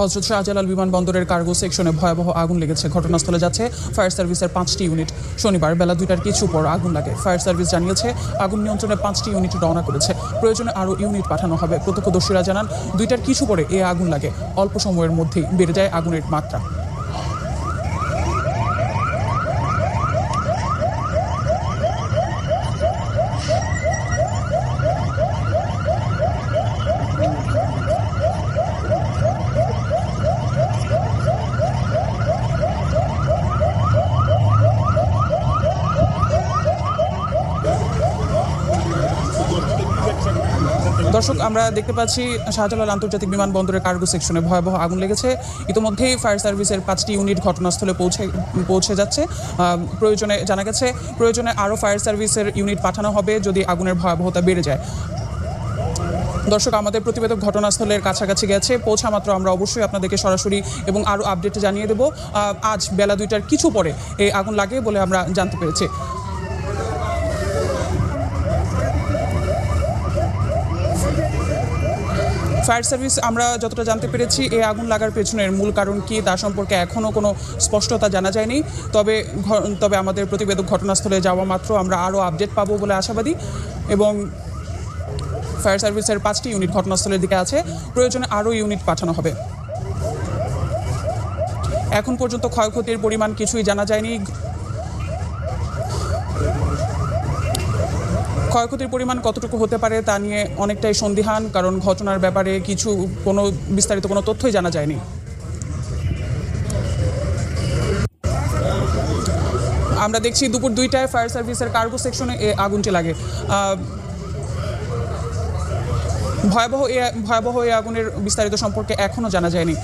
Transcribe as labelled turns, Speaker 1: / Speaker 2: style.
Speaker 1: হজরত শাহজালাল বিমানবন্দরের কার্গো সেকশনে ভয়াবহ আগুন লেগেছে। ঘটনাস্থলে যাচ্ছে ফায়ার সার্ভিসের পাঁচটি ইউনিট। শনিবার বেলা দুইটার কিছু পর আগুন লাগে। ফায়ার সার্ভিস জানিয়েছে, আগুন নিয়ন্ত্রণে পাঁচটি ইউনিট রওনা করেছে। প্রয়োজনে আরও ইউনিট পাঠানো হবে। প্রত্যক্ষদর্শীরা জানান, দুইটার কিছু পরে এ আগুন লাগে। অল্প সময়ের মধ্যেই বেড়ে যায় আগুনের মাত্রা। দর্শক, আমরা দেখতে পাচ্ছি শাহজালাল আন্তর্জাতিক বিমানবন্দরের কার্গো সেকশনে ভয়াবহ আগুন লেগেছে। ইতিমধ্যেই ফায়ার সার্ভিসের পাঁচটি ইউনিট ঘটনাস্থলে পৌঁছে পৌঁছে যাচ্ছে। প্রয়োজনে জানা গেছে, প্রয়োজনে আরও ফায়ার সার্ভিসের ইউনিট পাঠানো হবে যদি আগুনের ভয়াবহতা বেড়ে যায়। দর্শক, আমাদের প্রতিবেদক ঘটনাস্থলের কাছাকাছি গেছে, পৌঁছা মাত্র আমরা অবশ্যই আপনাদেরকে সরাসরি এবং আরও আপডেট জানিয়ে দেব। আজ বেলা দুইটার কিছু পরে এই আগুন লাগে বলে আমরা জানতে পেরেছি। ফায়ার সার্ভিস, আমরা যতটা জানতে পেরেছি এই আগুন লাগার পেছনের মূল কারণ কি, তা সম্পর্কে এখনও কোনো স্পষ্টতা জানা যায়নি। তবে তবে আমাদের প্রতিবেদক ঘটনাস্থলে যাওয়া মাত্র আমরা আরও আপডেট পাবো বলে আশাবাদী এবং ফায়ার সার্ভিসের পাঁচটি ইউনিট ঘটনাস্থলের দিকে আছে। প্রয়োজনে আরও ইউনিট পাঠানো হবে। এখন পর্যন্ত ক্ষয়ক্ষতির পরিমাণ কিছুই জানা যায়নি। ক্ষয়ক্ষতির পরিমাণ কতটুকু হতে পারে তা নিয়ে অনেকটাই সন্দিহান, কারণ ঘটনার ব্যাপারে কিছু কোনো বিস্তারিত কোনো তথ্যই জানা যায়নি। আমরা দেখছি দুপুর দুইটায় ফায়ার সার্ভিসের কার্গো সেকশনে এ আগুনটি লাগে। ভয়াবহ এ, ভয়াবহ এই আগুনের বিস্তারিত সম্পর্কে এখনও জানা যায়নি।